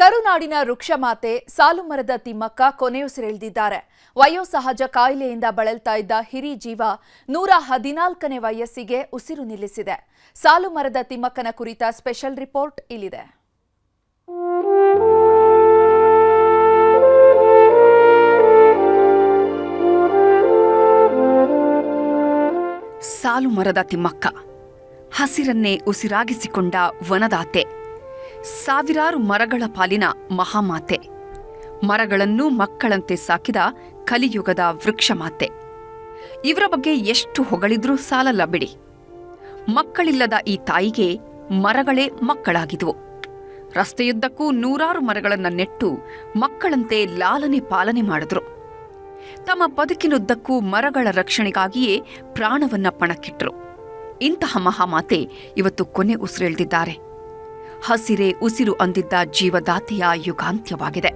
ಕರುನಾಡಿನ ವೃಕ್ಷಮಾತೆ ಸಾಲುಮರದ ತಿಮ್ಮಕ್ಕ ಕೊನೆಯುಸಿರೆಳೆದಿದ್ದಾರೆ ವಯೋಸಹಜ ಕಾಯಿಲೆಯಿಂದ ಬಳಲ್ತಾ ಇದ್ದ ಹಿರಿ ಜೀವ ನೂರ ಹದಿನಾಲ್ಕನೇ ವಯಸ್ಸಿಗೆ ಉಸಿರು ನಿಲ್ಲಿಸಿದೆ. ಸಾಲುಮರದ ತಿಮ್ಮಕ್ಕನ ಕುರಿತ ಸ್ಪೆಷಲ್ ರಿಪೋರ್ಟ್ ಇಲ್ಲಿದೆ. ಸಾಲು ಮರದ ತಿಮ್ಮಕ್ಕ, ಹಸಿರನ್ನೇ ಉಸಿರಾಗಿಸಿಕೊಂಡ ವನದಾತೆ. ಸಾವಿರಾರು ಮರಗಳ ಪಾಲಿನ ಮಹಾಮಾತೆ. ಮರಗಳನ್ನು ಮಕ್ಕಳಂತೆ ಸಾಕಿದ ಕಲಿಯುಗದ ವೃಕ್ಷಮಾತೆ. ಇವರ ಬಗ್ಗೆ ಎಷ್ಟು ಹೊಗಳಿದ್ರೂ ಸಾಲಲ್ಲ ಬಿಡಿ. ಮಕ್ಕಳಿಲ್ಲದ ಈ ತಾಯಿಗೆ ಮರಗಳೇ ಮಕ್ಕಳಾಗಿದ್ವು. ರಸ್ತೆಯುದ್ದಕ್ಕೂ ನೂರಾರು ಮರಗಳನ್ನ ನೆಟ್ಟು ಮಕ್ಕಳಂತೆ ಲಾಲನೆ ಪಾಲನೆ ಮಾಡಿದ್ರು. ತಮ್ಮ ಬದುಕಿನುದ್ದಕ್ಕೂ ಮರಗಳ ರಕ್ಷಣೆಗಾಗಿಯೇ ಪ್ರಾಣವನ್ನ ಪಣಕ್ಕಿಟ್ರು. ಇಂತಹ ಮಹಾಮಾತೆ ಇವತ್ತು ಕೊನೆ ಉಸಿರೆಳೆದಿದ್ದಾರೆ. ಹಸಿರೇ ಉಸಿರು ಅಂದಿದ್ದ ಜೀವದಾತೆಯ ಯುಗಾಂತ್ಯವಾಗಿದೆ.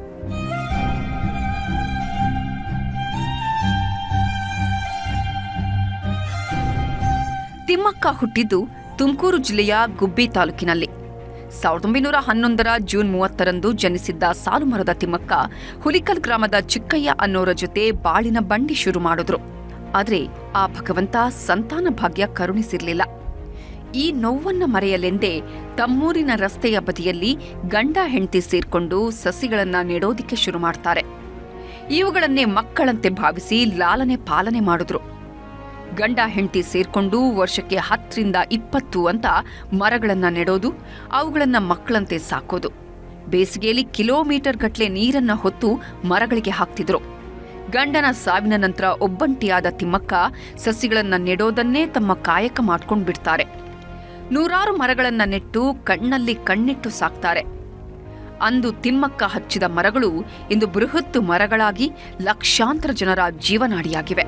ತಿಮ್ಮಕ್ಕ ಹುಟ್ಟಿದ್ದು ತುಮಕೂರು ಜಿಲ್ಲೆಯ ಗುಬ್ಬಿ ತಾಲೂಕಿನಲ್ಲಿ. ಸಾವಿರದ ಒಂಬೈನೂರ ಹನ್ನೊಂದರ ಜೂನ್ ಮೂವತ್ತರಂದು ಜನಿಸಿದ್ದ ಸಾಲುಮರದ ತಿಮ್ಮಕ್ಕ ಹುಲಿಕಲ್ ಗ್ರಾಮದ ಚಿಕ್ಕಯ್ಯ ಅನ್ನೋರ ಜೊತೆ ಬಾಳಿನ ಬಂಡಿ ಶುರು ಮಾಡಿದ್ರು. ಆದರೆ ಆ ಭಗವಂತ ಸಂತಾನ ಭಾಗ್ಯ ಕರುಣಿಸಿರ್ಲಿಲ್ಲ. ಈ ನೋವನ್ನ ಮರೆಯಲೆಂದೇ ತಮ್ಮೂರಿನ ರಸ್ತೆಯ ಬದಿಯಲ್ಲಿ ಗಂಡ ಹೆಂಡತಿ ಸೇರ್ಕೊಂಡು ಸಸಿಗಳನ್ನ ನೆಡೋದಿಕ್ಕೆ ಶುರು ಮಾಡ್ತಾರೆ. ಇವುಗಳನ್ನೇ ಮಕ್ಕಳಂತೆ ಭಾವಿಸಿ ಲಾಲನೆ ಪಾಲನೆ ಮಾಡಿದ್ರು. ಗಂಡ ಹೆಂಡತಿ ಸೇರ್ಕೊಂಡು ವರ್ಷಕ್ಕೆ ಹತ್ತರಿಂದ ಇಪ್ಪತ್ತು ಅಂತ ಮರಗಳನ್ನ ನೆಡೋದು, ಅವುಗಳನ್ನ ಮಕ್ಕಳಂತೆ ಸಾಕೋದು. ಬೇಸಿಗೆಯಲ್ಲಿ ಕಿಲೋಮೀಟರ್ ಗಟ್ಲೆ ನೀರನ್ನ ಹೊತ್ತು ಮರಗಳಿಗೆ ಹಾಕ್ತಿದ್ರು. ಗಂಡನ ಸಾವಿನ ನಂತರ ಒಬ್ಬಂಟಿಯಾದ ತಿಮ್ಮಕ್ಕ ಸಸಿಗಳನ್ನ ನೆಡೋದನ್ನೇ ತಮ್ಮ ಕಾಯಕ ಮಾಡ್ಕೊಂಡ್ ಬಿಡ್ತಾರೆ ನೂರಾರು ಮರಗಳನ್ನ ನೆಟ್ಟು ಕಣ್ಣಲ್ಲಿ ಕಣ್ಣಿಟ್ಟು ಸಾಕ್ತಾರೆ. ಅಂದು ತಿಮ್ಮಕ್ಕ ಹಚ್ಚಿದ ಮರಗಳು ಇಂದು ಬೃಹತ್ತು ಮರಗಳಾಗಿ ಲಕ್ಷಾಂತರ ಜನರ ಜೀವನಾಡಿಯಾಗಿವೆ.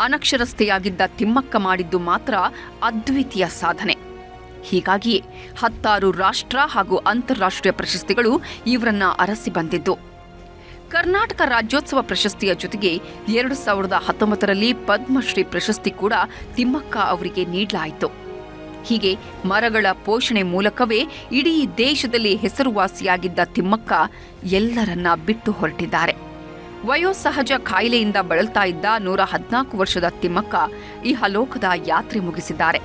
ಅನಕ್ಷರಸ್ಥೆಯಾಗಿದ್ದ ತಿಮ್ಮಕ್ಕ ಮಾಡಿದ್ದು ಮಾತ್ರ ಅದ್ವಿತೀಯ ಸಾಧನೆ. ಹೀಗಾಗಿಯೇ ಹತ್ತಾರು ರಾಷ್ಟ್ರ ಹಾಗೂ ಅಂತಾರಾಷ್ಟ್ರೀಯ ಪ್ರಶಸ್ತಿಗಳು ಇವರನ್ನ ಅರಸಿ ಬಂದಿದ್ದು. ಕರ್ನಾಟಕ ರಾಜ್ಯೋತ್ಸವ ಪ್ರಶಸ್ತಿಯ ಜೊತೆಗೆ ಎರಡು ಸಾವಿರದ ಹತ್ತೊಂಬತ್ತರಲ್ಲಿ ಪದ್ಮಶ್ರೀ ಪ್ರಶಸ್ತಿ ಕೂಡ ತಿಮ್ಮಕ್ಕ ಅವರಿಗೆ ನೀಡಲಾಯಿತು. ಹೀಗೆ ಮರಗಳ ಪೋಷಣೆ ಮೂಲಕವೇ ಇಡೀ ದೇಶದಲ್ಲಿ ಹೆಸರುವಾಸಿಯಾಗಿದ್ದ ತಿಮ್ಮಕ್ಕ ಎಲ್ಲರನ್ನ ಬಿಟ್ಟು ಹೊರಟಿದ್ದಾರೆ. ವಯೋಸಹಜ ಕಾಯಿಲೆಯಿಂದ ಬಳಲ್ತಾ ಇದ್ದ ನೂರ ಹದಿನಾಲ್ಕು ವರ್ಷದ ತಿಮ್ಮಕ್ಕ ಈ ಯಾತ್ರೆ ಮುಗಿಸಿದ್ದಾರೆ.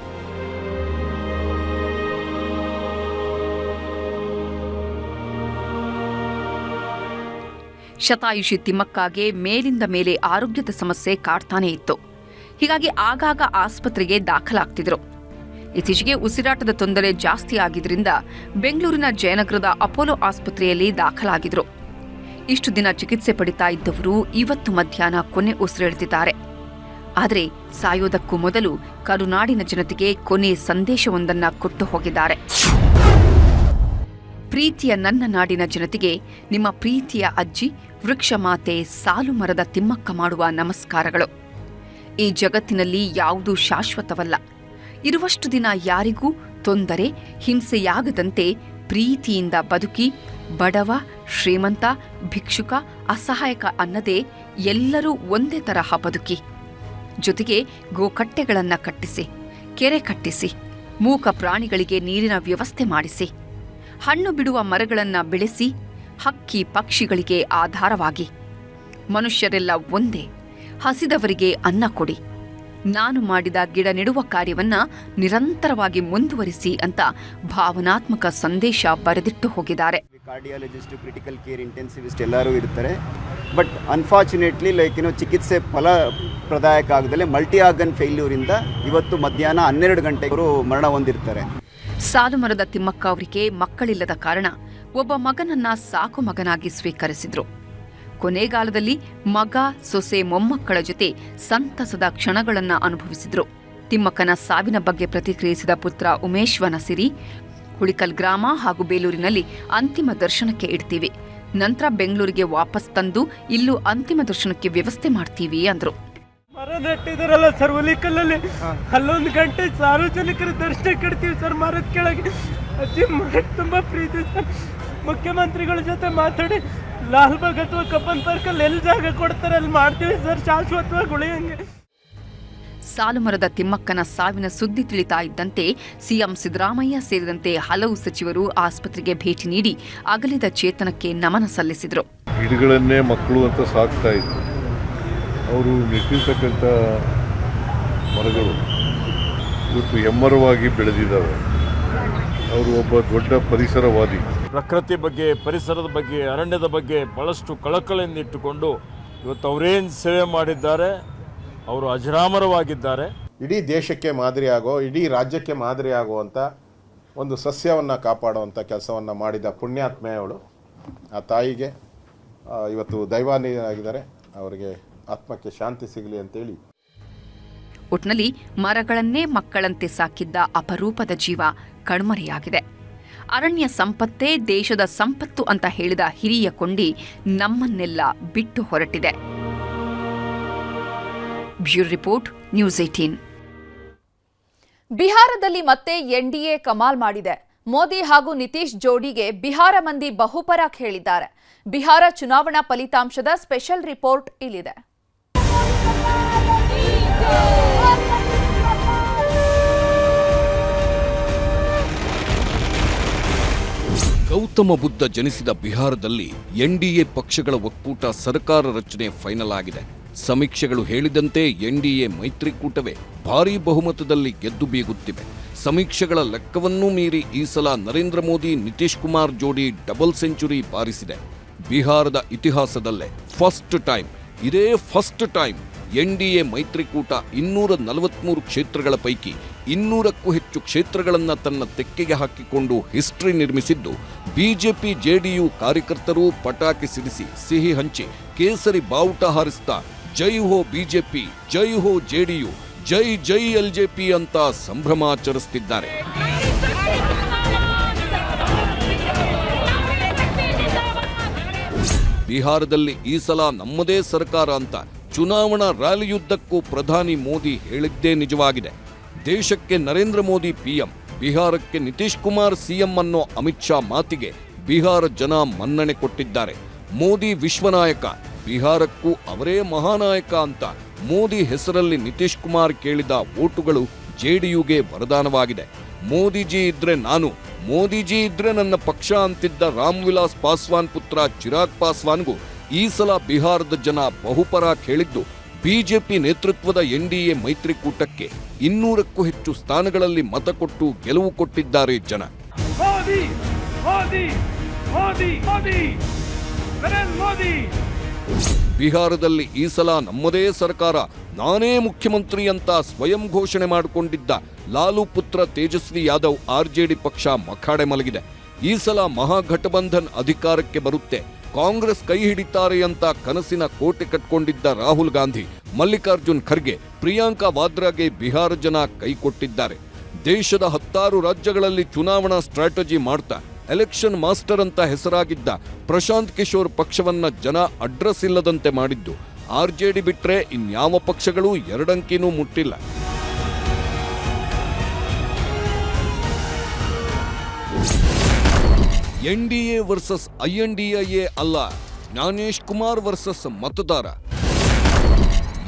ಶತಾಯುಷಿ ತಿಮ್ಮಕ್ಕಾಗೆ ಮೇಲಿಂದ ಮೇಲೆ ಆರೋಗ್ಯದ ಸಮಸ್ಯೆ ಕಾಡ್ತಾನೇ ಇತ್ತು. ಹೀಗಾಗಿ ಆಗಾಗ ಆಸ್ಪತ್ರೆಗೆ ದಾಖಲಾಗ್ತಿದ್ರು. ಇತ್ತೀಚೆಗೆ ಉಸಿರಾಟದ ತೊಂದರೆ ಜಾಸ್ತಿ ಆಗಿದ್ದರಿಂದ ಬೆಂಗಳೂರಿನ ಜಯನಗರದ ಅಪೋಲೋ ಆಸ್ಪತ್ರೆಯಲ್ಲಿ ದಾಖಲಾಗಿದ್ರು. ಇಷ್ಟು ದಿನ ಚಿಕಿತ್ಸೆ ಪಡಿತಾ ಇದ್ದವರು ಇವತ್ತು ಮಧ್ಯಾಹ್ನ ಕೊನೆ ಉಸಿರೆಳೆದಿದ್ದಾರೆ. ಆದರೆ ಸಾಯೋದಕ್ಕೂ ಮೊದಲು ಕರುನಾಡಿನ ಜನತೆಗೆ ಕೊನೆ ಸಂದೇಶವೊಂದನ್ನು ಕೊಟ್ಟು ಹೋಗಿದ್ದಾರೆ. ಪ್ರೀತಿಯ ನನ್ನ ನಾಡಿನ ಜನತೆಗೆ ನಿಮ್ಮ ಪ್ರೀತಿಯ ಅಜ್ಜಿ ವೃಕ್ಷಮಾತೆ ಸಾಲು ಮರದ ತಿಮ್ಮಕ್ಕ ಮಾಡುವ ನಮಸ್ಕಾರಗಳು. ಈ ಜಗತ್ತಿನಲ್ಲಿ ಯಾವುದೂ ಶಾಶ್ವತವಲ್ಲ. ಇರುವಷ್ಟು ದಿನ ಯಾರಿಗೂ ತೊಂದರೆ, ಹಿಂಸೆಯಾಗದಂತೆ ಪ್ರೀತಿಯಿಂದ ಬದುಕಿ, ಬಡವ, ಶ್ರೀಮಂತ, ಭಿಕ್ಷುಕ, ಅಸಹಾಯಕ ಅನ್ನದೇ ಎಲ್ಲರೂ ಒಂದೇ ತರಹ ಬದುಕಿ. ಜೊತೆಗೆ ಗೋಕಟ್ಟೆಗಳನ್ನು ಕಟ್ಟಿಸಿ, ಕೆರೆ ಕಟ್ಟಿಸಿ, ಮೂಕ ಪ್ರಾಣಿಗಳಿಗೆ ನೀರಿನ ವ್ಯವಸ್ಥೆ ಮಾಡಿಸಿ. ಹಣ್ಣು ಬಿಡುವ ಮರಗಳನ್ನು ಬೆಳೆಸಿ ಹಕ್ಕಿ ಪಕ್ಷಿಗಳಿಗೆ ಆಧಾರವಾಗಿ. ಮನುಷ್ಯರೆಲ್ಲ ಒಂದೇ, ಹಸಿದವರಿಗೆ ಅನ್ನ ಕೊಡಿ. ನಾನು ಮಾಡಿದ ಗಿಡ ನೆಡುವ ಕಾರ್ಯವನ್ನು ನಿರಂತರವಾಗಿ ಮುಂದುವರಿಸಿ ಅಂತ ಭಾವನಾತ್ಮಕ ಸಂದೇಶ ಬರೆದಿಟ್ಟು ಹೋಗಿದ್ದಾರೆ. ಕಾರ್ಡಿಯಾಲಜಿಸ್ಟ್ ಕ್ರಿಟಿಕಲ್ ಕೇರ್ ಇಂಟೆನ್ಸಿವಿಸ್ಟ್ ಎಲ್ಲರೂ ಇರ್ತಾರೆ. ಬಟ್ ಅನ್ಫಾರ್ಚುನೇಟ್ಲಿ ಲೈಕ್ ಏನೋ ಚಿಕಿತ್ಸೆ ಫಲಪ್ರದಾಯಕ ಆಗದಲ್ಲೇ ಮಲ್ಟಿ ಆರ್ಗನ್ ಫೇಲ್ಯೂರಿಂದ ಇವತ್ತು ಮಧ್ಯಾಹ್ನ ಹನ್ನೆರಡು ಗಂಟೆಗೂ ಮರಣ ಹೊಂದಿರ್ತಾರೆ. ಸಾಲು ಮರದ ತಿಮ್ಮಕ್ಕ ಅವರಿಗೆ ಮಕ್ಕಳಿಲ್ಲದ ಕಾರಣ ಒಬ್ಬ ಮಗನನ್ನ ಸಾಕು ಮಗನಾಗಿ ಸ್ವೀಕರಿಸಿದ್ರು. ಕೊನೆಗಾಲದಲ್ಲಿ ಮಗ, ಸೊಸೆ, ಮೊಮ್ಮಕ್ಕಳ ಜೊತೆ ಸಂತಸದ ಕ್ಷಣಗಳನ್ನ ಅನುಭವಿಸಿದ್ರು. ತಿಮ್ಮಕ್ಕನ ಸಾವಿನ ಬಗ್ಗೆ ಪ್ರತಿಕ್ರಿಯಿಸಿದ ಪುತ್ರ ಉಮೇಶ್ ವನಸಿರಿ ಹುಳಿಕಲ್ ಗ್ರಾಮ ಹಾಗೂ ಬೇಲೂರಿನಲ್ಲಿ ಅಂತಿಮ ದರ್ಶನಕ್ಕೆ ಇಡ್ತೀವಿ. ನಂತರ ಬೆಂಗಳೂರಿಗೆ ವಾಪಸ್ ತಂದು ಇಲ್ಲೂ ಅಂತಿಮ ದರ್ಶನಕ್ಕೆ ವ್ಯವಸ್ಥೆ ಮಾಡ್ತೀವಿ ಅಂದ್ರು. ಮರ ನೆಟ್ಟಿದಾರಲ್ಲ ಸರ್ ಹುಲಿಕಲ್ಲಲ್ಲಿ. ಅಲ್ಲೊಂದು ಗಂಟೆ ಸಾರ್ವಜನಿಕರ ದರ್ಶನ ಇಡ್ತೀವಿ ಸರ್ ಮರದ ಕೆಳಗೆ. ಅಜ್ಜಿ ಮರಕ್ಕೆ ತುಂಬಾ ಪ್ರೀತಿ ಸರ್ ಮುಖ್ಯಮಂತ್ರಿಗಳ ಜೊತೆ ಮಾತಾಡಿ ಲಾಲ್ಬಾಗ್ ಅಥವಾ ಕಬ್ಬನ್ ಪಾರ್ಕಲ್ಲಿ ಎಲ್ಲಿ ಜಾಗ ಕೊಡ್ತಾರೆ ಅಲ್ಲಿ ಮಾಡ್ತೀವಿ ಸರ್ ಶಾಶ್ವತವಾಗಿ ಉಳಿಯಂಗೆ. ಸಾಲುಮರದ ತಿಮ್ಮಕ್ಕನ ಸಾವಿನ ಸುದ್ದಿ ತಿಳಿತಾ ಇದ್ದಂತೆ ಸಿಎಂ ಸಿದ್ದರಾಮಯ್ಯ ಸೇರಿದಂತೆ ಹಲವು ಸಚಿವರು ಆಸ್ಪತ್ರೆಗೆ ಭೇಟಿ ನೀಡಿ ಅಗಲಿದ ಚೇತನಕ್ಕೆ ನಮನ ಸಲ್ಲಿಸಿದರು. ಗಿಡಗಳನ್ನೇ ಮಕ್ಕಳು ಅಂತ ಸಾಕ್ತಾ ಇದ್ರು. ಅವರು ನೆಟ್ಟಿರ್ತಕ್ಕಂಥ ಮರಗಳು ಇವತ್ತು ಹೆಮ್ಮರವಾಗಿ ಬೆಳೆದಿದ್ದಾವೆ. ಅವರು ಒಬ್ಬ ದೊಡ್ಡ ಪರಿಸರವಾದಿ. ಪ್ರಕೃತಿ ಬಗ್ಗೆ ಪರಿಸರದ ಬಗ್ಗೆ ಅರಣ್ಯದ ಬಗ್ಗೆ ಭಾಳಷ್ಟು ಕಳಕಳಿಯಿಂದ ಇಟ್ಟುಕೊಂಡು ಇವತ್ತು ಅವರೇನು ಸೇವೆ ಮಾಡಿದ್ದಾರೆ ಅವರು ಅಜರಾಮರವಾಗಿದ್ದಾರೆ. ಇಡೀ ದೇಶಕ್ಕೆ ಮಾದರಿಯಾಗೋ ಇಡೀ ರಾಜ್ಯಕ್ಕೆ ಮಾದರಿಯಾಗುವಂಥ ಒಂದು ಸಸ್ಯವನ್ನು ಕಾಪಾಡುವಂಥ ಕೆಲಸವನ್ನು ಮಾಡಿದ ಪುಣ್ಯಾತ್ಮೆಯವಳು ಆ ತಾಯಿಗೆ ಇವತ್ತು ಇವತ್ತು ದೈವಾನಿಯಾಗಿದ್ದಾರೆ. ಅವರಿಗೆ ಆತ್ಮಕ್ಕೆ ಶಾಂತಿ ಸಿಗಲಿ ಅಂತೇಳಿ. ಒಟ್ನಲ್ಲಿ ಮರಗಳನ್ನೇ ಮಕ್ಕಳಂತೆ ಸಾಕಿದ್ದ ಅಪರೂಪದ ಜೀವ ಕಣ್ಮರೆಯಾಗಿದೆ. ಅರಣ್ಯ ಸಂಪತ್ತೇ ದೇಶದ ಸಂಪತ್ತು ಅಂತ ಹೇಳಿದ ಹಿರಿಯ ಕೊಂಡಿ ನಮ್ಮನ್ನೆಲ್ಲ ಬಿಟ್ಟು ಹೊರಟಿದೆ. ಬ್ಯೂರೋ ರಿಪೋರ್ಟ್ ನ್ಯೂಸ್ ಏಟೀನ್ ಬಿಹಾರದಲ್ಲಿ ಮತ್ತೆ ಎನ್ಡಿಎ ಕಮಾಲ್ ಮಾಡಿದೆ. ಮೋದಿ ಹಾಗೂ ನಿತೀಶ್ ಜೋಡಿಗೆ ಬಿಹಾರ ಮಂದಿ ಬಹುಪರಾಕ್ ಹೇಳಿದ್ದಾರೆ ಬಿಹಾರ ಚುನಾವಣಾ ಫಲಿತಾಂಶದ ಸ್ಪೆಷಲ್ ರಿಪೋರ್ಟ್ ಇಲ್ಲಿದೆ. ಗೌತಮ ಬುದ್ಧ ಜನಿಸಿದ ಬಿಹಾರದಲ್ಲಿ ಎನ್ಡಿಎ ಪಕ್ಷಗಳ ಒಕ್ಕೂಟ ಸರ್ಕಾರ ರಚನೆ ಫೈನಲ್ ಆಗಿದೆ. ಸಮೀಕ್ಷೆಗಳು ಹೇಳಿದಂತೆ ಎನ್ಡಿಎ ಮೈತ್ರಿಕೂಟವೇ ಭಾರೀ ಬಹುಮತದಲ್ಲಿ ಗೆದ್ದು ಬೀಗುತ್ತಿವೆ. ಸಮೀಕ್ಷೆಗಳ ಲೆಕ್ಕವನ್ನೂ ಮೀರಿ ಈ ಸಲ ನರೇಂದ್ರ ಮೋದಿ, ನಿತೀಶ್ ಕುಮಾರ್ ಜೋಡಿ ಡಬಲ್ ಸೆಂಚುರಿ ಬಾರಿಸಿದೆ. ಬಿಹಾರದ ಇತಿಹಾಸದಲ್ಲೇ ಫಸ್ಟ್ ಟೈಮ್, ಇದೇ ಫಸ್ಟ್ ಟೈಮ್ ಎನ್ಡಿಎ ಮೈತ್ರಿಕೂಟ ಇನ್ನೂರ ನಲವತ್ಮೂರು ಕ್ಷೇತ್ರಗಳ ಪೈಕಿ ಇನ್ನೂರಕ್ಕೂ ಹೆಚ್ಚು ಕ್ಷೇತ್ರಗಳನ್ನು ತನ್ನ ತೆಕ್ಕೆಗೆ ಹಾಕಿಕೊಂಡು ಹಿಸ್ಟ್ರಿ ನಿರ್ಮಿಸಿದ್ದು, ಬಿಜೆಪಿ, ಜೆಡಿಯು ಕಾರ್ಯಕರ್ತರು ಪಟಾಕಿ ಸಿಡಿಸಿ ಸಿಹಿ ಹಂಚಿ ಕೇಸರಿ ಬಾವುಟ ಹಾರಿಸ್ತಾ ಜೈ ಹೋ ಬಿಜೆಪಿ, ಜೈ ಹೋ ಜೆಡಿಯು, ಜೈ ಜೈ ಎಲ್ ಜೆಪಿ ಅಂತ ಸಂಭ್ರಮಾಚರಿಸುತ್ತಿದ್ದಾರೆ ಬಿಹಾರದಲ್ಲಿ ಈ ಸಲ ನಮ್ಮದೇ ಸರ್ಕಾರ ಅಂತ ಚುನಾವಣಾ ರ್ಯಾಲಿಯುದ್ದಕ್ಕೂ ಪ್ರಧಾನಿ ಮೋದಿ ಹೇಳಿದ್ದೇ ನಿಜವಾಗಿದೆ. ದೇಶಕ್ಕೆ ನರೇಂದ್ರ ಮೋದಿ ಪಿಎಂ, ಬಿಹಾರಕ್ಕೆ ನಿತೀಶ್ ಕುಮಾರ್ ಸಿಎಂ ಅನ್ನೋ ಅಮಿತ್ ಶಾ ಮಾತಿಗೆ ಬಿಹಾರ ಜನ ಮನ್ನಣೆ ಕೊಟ್ಟಿದ್ದಾರೆ. ಮೋದಿ ವಿಶ್ವನಾಯಕ, ಬಿಹಾರಕ್ಕೂ ಅವರೇ ಮಹಾನಾಯಕ ಅಂತ ಮೋದಿ ಹೆಸರಲ್ಲಿ ನಿತೀಶ್ ಕುಮಾರ್ ಕೇಳಿದ ಓಟುಗಳು ಜೆಡಿಯುಗೆ ವರದಾನವಾಗಿದೆ. ಮೋದಿಜಿ ಇದ್ರೆ ನಾನು, ಮೋದಿಜಿ ಇದ್ರೆ ನನ್ನ ಪಕ್ಷ ಅಂತಿದ್ದ ರಾಮ್ ವಿಲಾಸ್ ಪಾಸ್ವಾನ್ ಪುತ್ರ ಚಿರಾಗ್ ಪಾಸ್ವಾನ್ಗೂ ಈ ಸಲ ಬಿಹಾರದ ಜನ ಬಹುಪರ ಕೇಳಿದ್ದು ಬಿಜೆಪಿ ನೇತೃತ್ವದ ಎನ್ಡಿಎ ಮೈತ್ರಿಕೂಟಕ್ಕೆ ಇನ್ನೂರಕ್ಕೂ ಹೆಚ್ಚು ಸ್ಥಾನಗಳಲ್ಲಿ ಮತ ಕೊಟ್ಟು ಗೆಲುವು ಕೊಟ್ಟಿದ್ದಾರೆ ಜನ. ಬಿಹಾರದಲ್ಲಿ ಈ ಸಲ ನಮ್ಮದೇ ಸರ್ಕಾರ ನಾನೇ ಮುಖ್ಯಮಂತ್ರಿ ಅಂತ ಸ್ವಯಂ ಘೋಷಣೆ ಮಾಡಿಕೊಂಡಿದ್ದ ಲಾಲು ಪುತ್ರ ತೇಜಸ್ವಿ ಯಾದವ್ ಆರ್ಜೆಡಿ ಪಕ್ಷ ಮಖಾಡೆ ಮಲಗಿದೆ. ಈ ಸಲ ಮಹಾಗಠಬಂಧನ್ ಅಧಿಕಾರಕ್ಕೆ ಬರುತ್ತೆ. ಕಾಂಗ್ರೆಸ್ ಕೈ ಹಿಡಿತಾರೆ ಅಂತ ಕನಸಿನ ಕೋಟೆ ಕಟ್ಕೊಂಡಿದ್ದ ರಾಹುಲ್ ಗಾಂಧಿ, ಮಲ್ಲಿಕಾರ್ಜುನ್ ಖರ್ಗೆ, ಪ್ರಿಯಾಂಕಾ ವಾದ್ರಾಗೆ ಬಿಹಾರ ಜನ ಕೈ ಕೊಟ್ಟಿದ್ದಾರೆ. ದೇಶದ ಹತ್ತಾರು ರಾಜ್ಯಗಳಲ್ಲಿ ಚುನಾವಣಾ ಸ್ಟ್ರಾಟಜಿ ಮಾಡ್ತಾ, ಎಲೆಕ್ಷನ್ ಮಾಸ್ಟರ್ ಅಂತ ಹೆಸರಾಗಿದ್ದ ಪ್ರಶಾಂತ್ ಕಿಶೋರ್ ಪಕ್ಷವನ್ನ ಜನ ಅಡ್ರೆಸ್ ಇಲ್ಲದಂತೆ ಮಾಡಿದ್ದು. ಆರ್ಜೆಡಿ ಬಿಟ್ರೆ ಇನ್ಯಾವ ಪಕ್ಷಗಳು ಎರಡಂಕಿನೂ ಮುಟ್ಟಿಲ್ಲ. ಎನ್ಡಿಎ ವರ್ಸಸ್ ಐಎನ್ಡಿಎ ಅಲ್ಲ ಜ್ಞಾನೇಶ್ ಕುಮಾರ್ ವರ್ಸಸ್ ಮತದಾರ.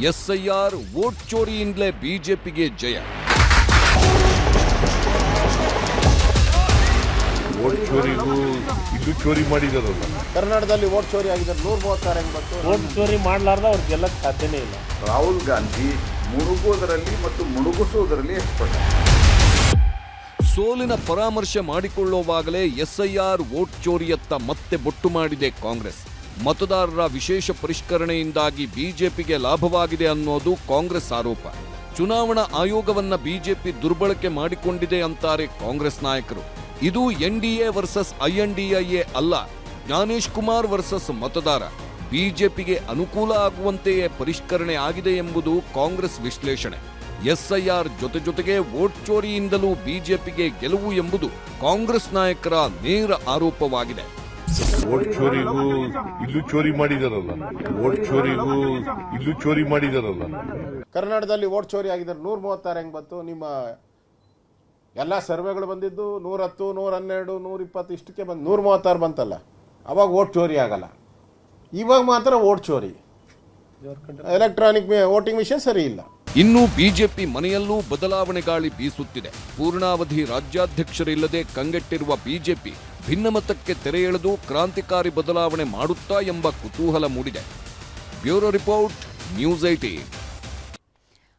ಎಸ್ಐಆರ್ ವೋಟ್ ಚೋರಿಯಿಂದಲೇ ಬಿಜೆಪಿಗೆ ಜಯ. ವೋಟ್ ಚೋರಿಗೂ ಇದು ಚೋರಿ ಮಾಡಿದಾರಲ್ಲ ಕರ್ನಾಟಕದಲ್ಲಿ ವೋಟ್ ಚೋರಿ ಆಗಿದ್ದಾರೆ ನೂರ ಮೂವತ್ತಾರು ಹೆಂಗ್ ಬಂತು? ವೋಟ್ ಚೋರಿ ಮಾಡ್ಲಾರ್ದ ಅವ್ರು ಗೆಲ್ಲಕ್ಕೆ ಸಾಧ್ಯನೇ ಇಲ್ಲ. ರಾಹುಲ್ ಗಾಂಧಿ ಮುಳುಗೋದರಲ್ಲಿ ಮತ್ತು ಮುಳುಗಿಸೋದರಲ್ಲಿ ಎಕ್ಸ್ಪರ್ಟ್. ಸೋಲಿನ ಪರಾಮರ್ಶೆ ಮಾಡಿಕೊಳ್ಳುವಾಗಲೇ ಎಸ್ಐಆರ್ ವೋಟ್ ಚೋರಿಯತ್ತ ಮತ್ತೆ ಬೊಟ್ಟು ಮಾಡಿದೆ ಕಾಂಗ್ರೆಸ್. ಮತದಾರರ ವಿಶೇಷ ಪರಿಷ್ಕರಣೆಯಿಂದಾಗಿ ಬಿಜೆಪಿಗೆ ಲಾಭವಾಗಿದೆ ಅನ್ನೋದು ಕಾಂಗ್ರೆಸ್ ಆರೋಪ. ಚುನಾವಣಾ ಆಯೋಗವನ್ನ ಬಿಜೆಪಿ ದುರ್ಬಳಕೆ ಮಾಡಿಕೊಂಡಿದೆ ಅಂತಾರೆ ಕಾಂಗ್ರೆಸ್ ನಾಯಕರು. ಇದು ಎನ್ಡಿಎ ವರ್ಸಸ್ ಐಎನ್ಡಿಐಎ ಅಲ್ಲ, ಜ್ಞಾನೇಶ್ ಕುಮಾರ್ ವರ್ಸಸ್ ಮತದಾರ. ಬಿಜೆಪಿಗೆ ಅನುಕೂಲ ಆಗುವಂತೆಯೇ ಪರಿಷ್ಕರಣೆ ಆಗಿದೆ ಎಂಬುದು ಕಾಂಗ್ರೆಸ್ ವಿಶ್ಲೇಷಣೆ. ಎಸ್ಐಆರ್ ಜೊತೆ ಜೊತೆಗೆ ವೋಟ್ ಚೋರಿಯಿಂದಲೂ ಬಿಜೆಪಿಗೆ ಗೆಲುವು ಎಂಬುದು ಕಾಂಗ್ರೆಸ್ ನಾಯಕರ ನೇರ ಆರೋಪವಾಗಿದೆ. ಓಟ್ ಚೋರಿಗೂ ಇಲ್ಲೂ ಚೋರಿ ಮಾಡಿದಾರಲ್ಲ. ಓಟ್ ಚೋರಿಗೂ ಇಲ್ಲೂ ಚೋರಿ ಮಾಡಿದಾರಲ್ಲ. ಕರ್ನಾಟಕದಲ್ಲಿ ವೋಟ್ ಚೋರಿ ಆಗಿದ್ದಾರೆ ನೂರ ಮೂವತ್ತಾರು ಹೆಂಗ್ ಬಂತು? ನಿಮ್ಮ ಎಲ್ಲ ಸರ್ವೆಗಳು ಬಂದಿದ್ದು ನೂರ ಹತ್ತು ನೂರ ಹನ್ನೆರಡು ನೂರ ಇಪ್ಪತ್ತು ಇಷ್ಟಕ್ಕೆ ಬಂದು ನೂರ ಮೂವತ್ತಾರು ಬಂತಲ್ಲ. ಅವಾಗ ವೋಟ್ ಚೋರಿ ಆಗಲ್ಲ. ಇವಾಗ ಮಾತ್ರ ವೋಟ್ ಚೋರಿ. ಎಲೆಕ್ಟ್ರಾನಿಕ್ ವೋಟಿಂಗ್ ಮಿಷನ್ ಸರಿ ಇಲ್ಲ. ಇನ್ನು ಬಿಜೆಪಿ ಮನೆಯಲ್ಲೂ ಬದಲಾವಣೆ ಗಾಳಿ ಬೀಸುತ್ತಿದೆ. ಪೂರ್ಣಾವಧಿ ರಾಜ್ಯಾಧ್ಯಕ್ಷರಿಲ್ಲದೆ ಕಂಗೆಟ್ಟಿರುವ ಬಿಜೆಪಿ ಭಿನ್ನಮತಕ್ಕೆ ತೆರೆ ಎಳೆದು ಕ್ರಾಂತಿಕಾರಿ ಬದಲಾವಣೆ ಮಾಡುತ್ತಾ ಎಂಬ ಕುತೂಹಲ ಮೂಡಿದೆ. ಬ್ಯೂರೋ ರಿಪೋರ್ಟ್, ನ್ಯೂಸ್ ಏಟೀನ್